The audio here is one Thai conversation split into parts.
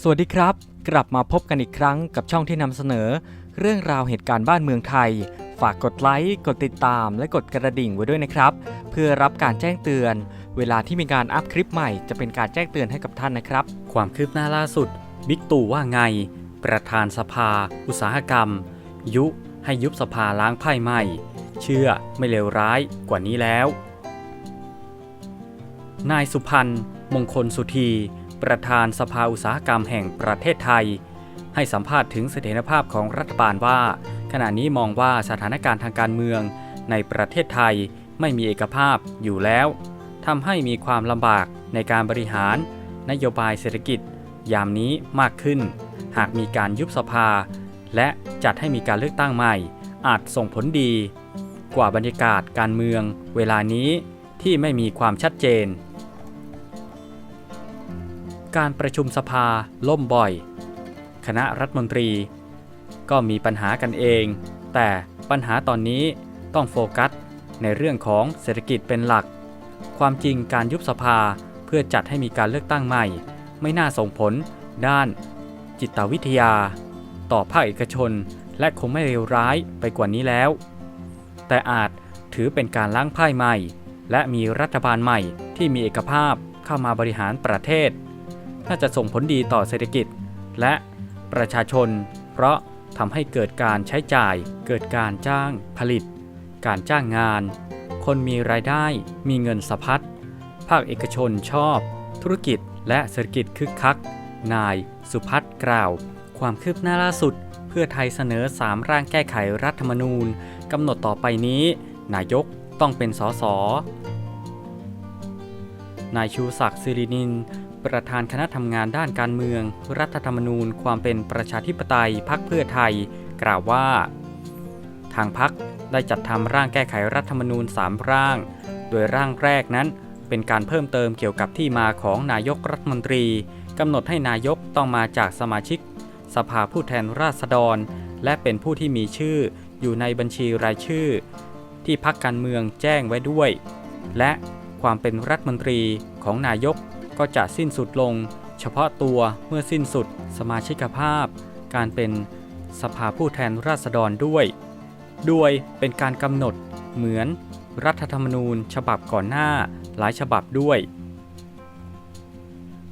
สวัสดีครับ กลับมาพบกันอีกครั้งกับช่องที่นำเสนอ เรื่องราวเหตุการณ์บ้านเมืองไทย ฝากกดไลค์กดติดตาม และกดกระดิ่งไว้ด้วยนะครับ เพื่อรับการแจ้งเตือน เวลาที่มีการอัพคลิปใหม่จะเป็นการแจ้งเตือนให้กับท่านนะครับ ความคืบหน้าล่าสุดบิ๊กตู่ว่าไง ประธานสภา อุตสาหกรรม ยุให้ยุบสภาล้างไพ่ใหม่ เชื่อไม่เลวร้ายกว่านี้แล้ว นายสุพันธ์มงคลสุธี ประธานสภาอุตสาหกรรมแห่งประเทศไทย ให้สัมภาษณ์ถึงเสถียรภาพของรัฐบาลว่า ขณะนี้มองว่าสถานการณ์ทางการเมืองในประเทศไทยไม่มีเอกภาพอยู่แล้วทำให้มีความลำบากในการบริหาร นโยบายเศรษฐกิจ ยามนี้มากขึ้น หากมีการยุบสภา และจัดให้มีการเลือกตั้งใหม่ อาจส่งผลดี กว่าบรรยากาศการเมือง เวลานี้ที่ไม่มีความชัดเจน การประชุมสภาล่มบ่อย คณะรัฐมนตรี ก็มีปัญหากันเอง แต่ปัญหาตอนนี้ต้องโฟกัสในเรื่องของเศรษฐกิจเป็นหลัก ความจริงการยุบสภาเพื่อจัดให้มีการเลือกตั้งใหม่ ไม่น่าส่งผล ด้านจิตวิทยา ต่อภาคเอกชน และคงไม่เลวร้ายไปกว่านี้แล้ว แต่อาจถือเป็นการล้างไพ่ใหม่ และมีรัฐบาลใหม่ที่มีเอกภาพเข้ามาบริหารประเทศ น่าจะส่งผลดีต่อเศรษฐกิจ และประชาชน เพราะทำให้เกิดการใช้จ่าย เกิดการจ้างผลิต การจ้างงาน คนมีรายได้มีเงินสะพัดภาคเอกชนชอบ ธุรกิจและเศรษฐกิจคึกคัก นายสุพัฒน์กล่าว ความคืบหน้าล่าสุด เพื่อไทยเสนอ 3 ร่างแก้ไขรัฐธรรมนูญกำหนดต่อไปนี้ นายกต้องเป็นสสนายชูศักดิ์สิรินิน ประธานคณะทำงานด้านการเมือง รัฐธรรมนูญ ความเป็นประชาธิปไตยพักเพื่อไทย กล่าวว่า ทางพักได้จัดทำร่างแก้ไขรัฐธรรมนูญ 3 ร่าง โดยร่างแรกนั้นเป็นการเพิ่มเติมเกี่ยวกับที่มาของนายกรัฐมนตรีกำหนดให้นายกต้องมาจากสมาชิก สภาผู้แทนราษฎร และเป็นผู้ที่มีชื่ออยู่ในบัญชีรายชื่อ ที่พักการเมืองแจ้งไว้ด้วย และความเป็นรัฐมนตรีของนายก ก็จะสิ้นสุดลง เฉพาะตัวเมื่อสิ้นสุดสมาชิกภาพ การเป็นสภาผู้แทนราษฎรด้วย ด้วยเป็นการกำหนดเหมือนรัฐธรรมนูญฉบับก่อนหน้าหลายฉบับด้วย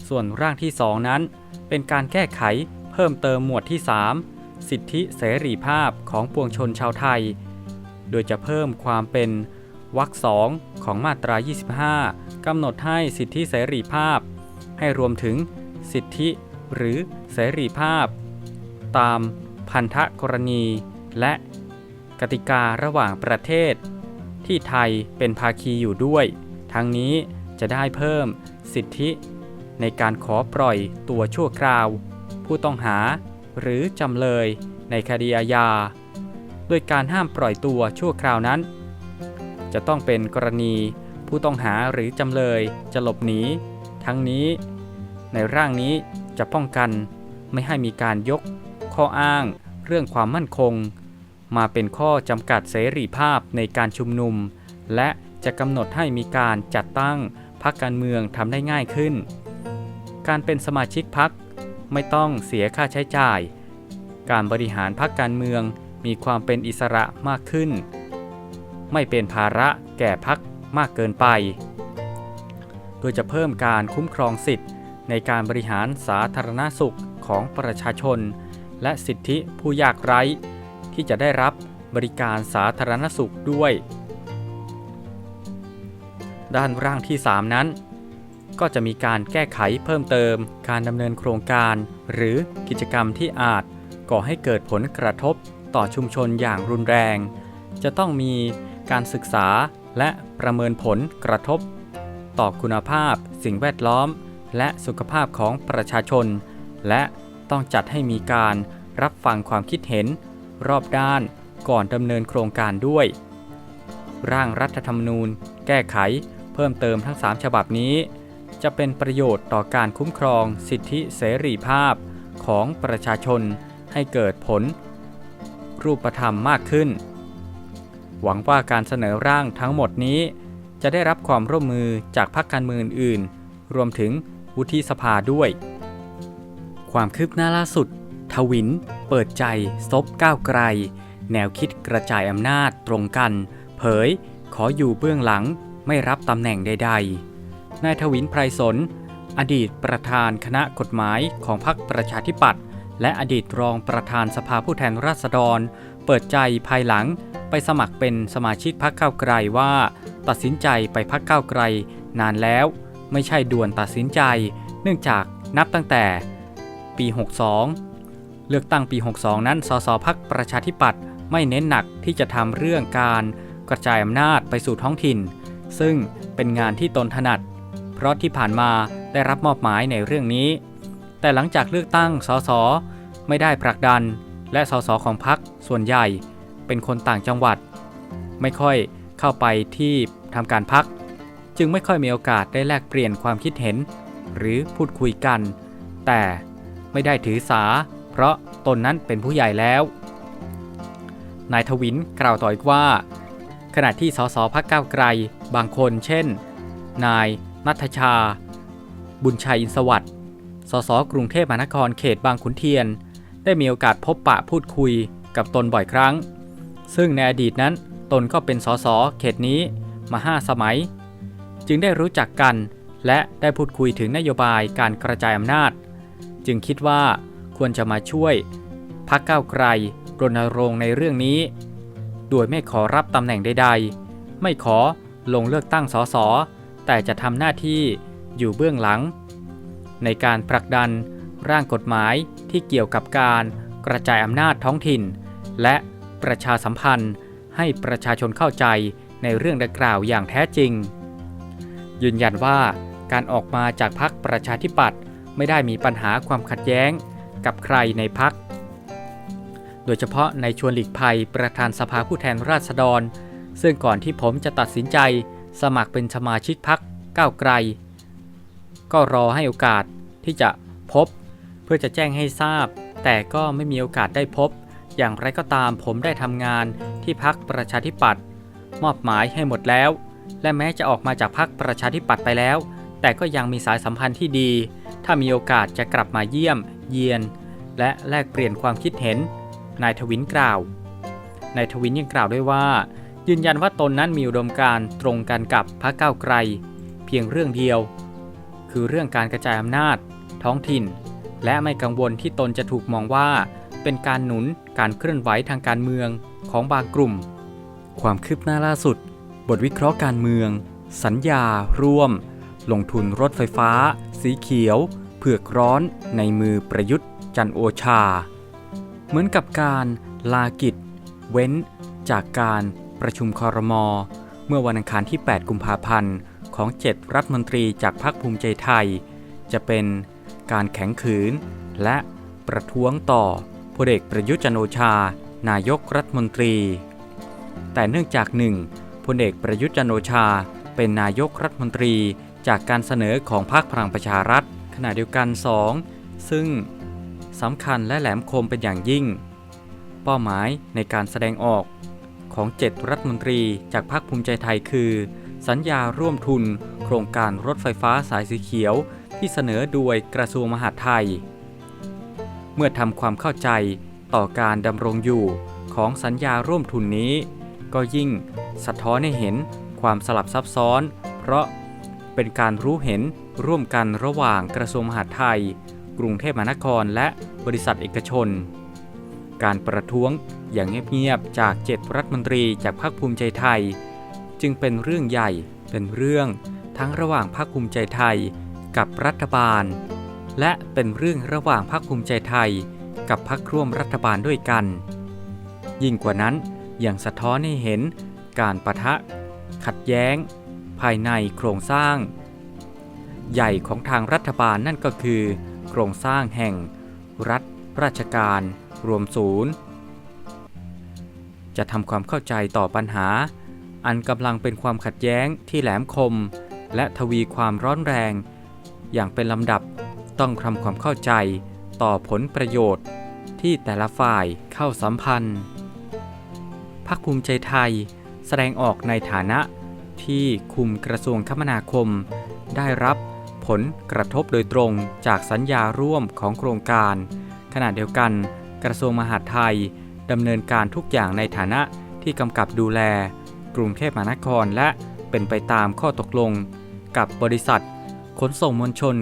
ส่วนร่างที่ 2 นั้น เป็นการแก้ไขเพิ่มเติมหมวดที่ 3 สิทธิเสรีภาพของปวงชนชาวไทย โดยจะเพิ่มความเป็น วรรคสองของมาตรา 25 กำหนดให้สิทธิเสรีภาพ ให้รวมถึงสิทธิหรือเสรีภาพ ตามพันธกรณี และกติการะหว่างประเทศ ที่ไทยเป็นภาคีอยู่ด้วย ทั้งนี้จะได้เพิ่มสิทธิ ในการขอปล่อยตัวชั่วคราว ผู้ต้องหาหรือจำเลยในคดีอาญา โดยการห้ามปล่อยตัวชั่วคราวนั้น จะต้องเป็นกรณีผู้ต้องหาหรือจำเลยจะหลบหนี ทั้งนี้ ในร่างนี้จะป้องกันไม่ให้มีการยก ข้ออ้างเรื่องความมั่นคง มาเป็นข้อจำกัดเสรีภาพในการชุมนุม และจะกำหนดให้มีการจัดตั้งพรรคการเมืองทำได้ง่ายขึ้น การเป็นสมาชิกพรรคไม่ต้องเสียค่าใช้จ่าย การบริหารพรรคการเมืองมีความเป็นอิสระมากขึ้น ไม่เป็นภาระแก่พรรคมากเกินไป โดยจะเพิ่มการคุ้มครองสิทธิ์ ในการบริหารสาธารณสุขของประชาชน และสิทธิผู้ยากไร้ ที่จะได้รับบริการสาธารณสุขด้วย ด้านร่างที่ 3 นั้น ก็จะมีการแก้ไขเพิ่มเติม การดำเนินโครงการ หรือกิจกรรมที่อาจก่อให้เกิดผลกระทบต่อชุมชนอย่างรุนแรง จะต้องมี การศึกษาและประเมินผลกระทบ ต่อคุณภาพ สิ่งแวดล้อม และสุขภาพของประชาชน และต้องจัดให้มีการรับฟังความคิดเห็น รอบด้านก่อนดำเนินโครงการด้วย ร่างรัฐธรรมนูญ แก้ไข เพิ่มเติมทั้ง 3 ฉบับนี้ จะเป็นประโยชน์ต่อการคุ้มครองสิทธิเสรีภาพของประชาชนให้เกิดผล รูปธรรมมากขึ้น หวังว่าการเสนอร่างทั้งหมดนี้ จะได้รับความร่วมมือจากพรรคการเมืองอื่นๆ รวมถึงวุฒิสภาด้วย ความคืบหน้าล่าสุด ทวิน เปิดใจ ซบก้าวไกล แนวคิดกระจายอำนาจตรงกัน เผย ขออยู่เบื้องหลังไม่รับตำแหน่งใด ๆ นายทวินไพรสน อดีตประธานคณะกฎหมายของพรรคประชาธิปัตย์และอดีตรองประธานสภาผู้แทนราษฎรเปิดใจภายหลังไปสมัครเป็นสมาชิกพรรคก้าไกลว่า ตัดสินใจไปพรรคก้าไกล นานแล้ว ไม่ใช่ด่วนตัดสินใจ เนื่องจากนับตั้งแต่ ปี 62 เลือกตั้งปี 62 นั้นสสพักประชาธิปัตย์ไม่เน้นหนักที่จะทำเรื่องการกระจายอำนาจไปสู่ท้องถิ่น ซึ่งเป็นงานที่ตนถนัด เพราะที่ผ่านมาได้รับมอบหมายในเรื่องนี้ แต่หลังจากเลือกตั้งสสไม่ได้ผลักดัน และสสของพักส่วนใหญ่เป็นคนต่างจังหวัด ไม่ค่อยเข้าไปที่ทำการพัก จึงไม่ค่อยมีโอกาสได้แลกเปลี่ยนความคิดเห็น หรือพูดคุยกัน แต่ไม่ได้ถือสา เพราะตนนั้นเป็นผู้ใหญ่แล้ว นายทวินกล่าวต่ออีกว่า ขณะที่สสพักก้าวไกลบางคนเช่น นายนัทชา บุญชัยอินสวัสด์สสกรุงเทพมหานครเขตบางขุนเทียน ได้มีโอกาสพบปะพูดคุยกับตนบ่อยครั้ง ซึ่งในอดีตนั้นตนก็เป็นสสเขตนี้มาห้าสมัย จึงได้รู้จักกันและได้พูดคุยถึงนโยบายการกระจายอำนาจ จึงคิดว่าควรจะมาช่วยพักก้าวไกลรณรงค์ในเรื่องนี้ โดยไม่ขอรับตำแหน่งใดๆ ไม่ขอลงเลือกตั้งสสแต่จะทำหน้าที่อยู่เบื้องหลัง ในการผลักดัน ร่างกฎหมายที่เกี่ยวกับการกระจายอำนาจท้องถิ่น และประชาสัมพันธ์ให้ประชาชนเข้าใจในเรื่องดังกล่าวอย่างแท้จริง ยืนยันว่าการออกมาจากพรรคประชาธิปัตย์ไม่ได้มีปัญหาความขัดแย้งกับใครในพรรคโดยเฉพาะในชวนหลีกภัยประธานสภาผู้แทนราษฎร ซึ่งก่อนที่ผมจะตัดสินใจสมัครเป็นสมาชิกพรรคก้าวไกล ก็รอให้โอกาสที่จะพบ พื่อจะแจ้งให้ทราบ แต่ก็ไม่มีโอกาสได้พบ อย่างไรก็ตามผมได้ทำงานที่พักประชาธิปัตย์มอบหมายให้หมดแล้ว และแม้จะออกมาจากพักประชาธิปัตย์ไปแล้ว แต่ก็ยังมีสายสัมพันธ์ที่ดี ถ้ามีโอกาสจะกลับมาเยี่ยม เยียน และแลกเปลี่ยนความคิดเห็น นายทวินกล่าวนายทวินยังกล่าวด้วยว่า ยืนยันว่าตนนั้นมีอุดมการตรงกันกับพรรคก้าวไกล เพียงเรื่องเดียว คือเรื่องการกระจายอำนาจ ท้องถิ่น และไม่กังวลที่ตนจะถูกมองว่า เป็นการหนุนการเคลื่อนไหวทางการเมืองของบางกลุ่ม ความคืบหน้าล่าสุด บทวิเคราะห์การเมือง สัญญา ร่วม ลงทุนรถไฟฟ้า สีเขียว เผือกร้อนในมือประยุทธ์ จันโอชา เหมือนกับการลากิจ เว้น จากการประชุมคอรมอเมื่อวันอังคารที่ 8 กุมภาพันธ์ของ 7 รัฐมนตรีจากพรรคภูมิใจไทย จะเป็น การแข็งขืน และประท้วงต่อพลเอกประยุทธ์จันโอชา นายกรัฐมนตรี แต่เนื่องจากหนึ่งพลเอกประยุทธ์จันโอชา เป็นนายกรัฐมนตรีจากการเสนอของพรรคพลังประชารัฐ ขณะเดียวกัน 2. ซึ่งสำคัญและแหลมคมเป็นอย่างยิ่ง เป้าหมายในการแสดงออกของ 7 รัฐมนตรีจากพรรคภูมิใจไทยคือ สัญญาร่วมทุน โครงการรถไฟฟ้าสายสีเขียว ที่เสนอโดยกระทรวงมหาดไทย เมื่อทำความเข้าใจต่อการดำรงอยู่ของสัญญาร่วมทุนนี้ ก็ยิ่งสะท้อนให้เห็นความสลับซับซ้อน เพราะเป็นการรู้เห็นร่วมกันระหว่างกระทรวงมหาดไทย กรุงเทพมหานครและบริษัทเอกชน การประท้วงอย่างเงียบๆจาก7รัฐมนตรีจากพรรคภูมิใจไทย จึงเป็นเรื่องใหญ่เป็นเรื่องทั้งระหว่างพรรคภูมิใจไทย กับรัฐบาล และเป็นเรื่องระหว่างพรรคภูมิใจไทย กับพรรคร่วมรัฐบาลด้วยกัน ยิ่งกว่านั้นยังสะท้อนให้เห็นการประทะ ขัดแย้ง ภายในโครงสร้าง ใหญ่ของทางรัฐบาลนั่นก็คือ โครงสร้างแห่ง รัฐ ราชการ รวมศูนย์ จะทำความเข้าใจต่อปัญหา อันกำลังเป็นความขัดแย้งที่แหลมคม และทวีความร้อนแรง อย่างเป็นลำดับต้องทำความเข้าใจต่อผลประโยชน์ที่แต่ละฝ่ายเข้าสัมพันธ์พรรคภูมิใจไทยแสดงออกในฐานะที่คุมกระทรวงคมนาคม ได้รับผลกระทบโดยตรงจากสัญญาร่วมของโครงการ ขณะเดียวกัน กระทรวงมหาดไทยดำเนินการทุกอย่างในฐานะที่กำกับดูแล กรุงเทพมหานครและเป็นไปตามข้อตกลง กับบริษัท ขนส่งมวลชน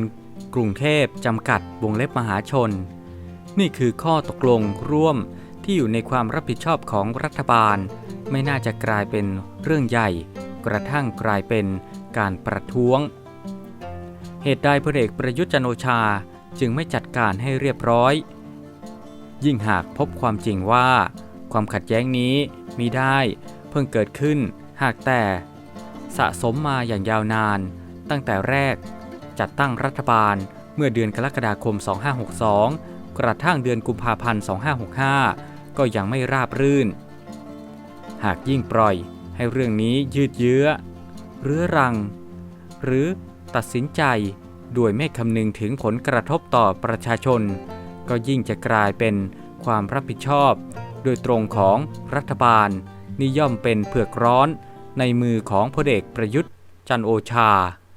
กรุงเทพจำกัดวงเล็บมหาชน นี่คือข้อตกลงร่วมที่อยู่ในความรับผิดชอบของรัฐบาล ไม่น่าจะกลายเป็นเรื่องใหญ่ กระทั่งกลายเป็นการประท้วง เหตุใดพลเอกประยุทธ์จันโอชาจึงไม่จัดการให้เรียบร้อย ยิ่งหากพบความจริงว่า ความขัดแย้งนี้มีได้เพิ่งเกิดขึ้นหากแต่ สะสมมาอย่างยาวนาน ตั้งแต่แรก จัดตั้งรัฐบาลเมื่อเดือนกรกฎาคม 2562 กระทั่งเดือนกุมภาพันธ์ 2565 ก็ยังไม่ราบรื่น หากยิ่งปล่อยให้เรื่องนี้ยืดเยื้อ เรื้อรัง หรือตัดสินใจโดยไม่คำนึงถึงผลกระทบต่อประชาชน ก็ยิ่งจะกลายเป็นความรับผิดชอบ โดยตรงของรัฐบาล นี่ย่อมเป็นเผือกร้อนในมือของพลเอกประยุทธ์จันโอชา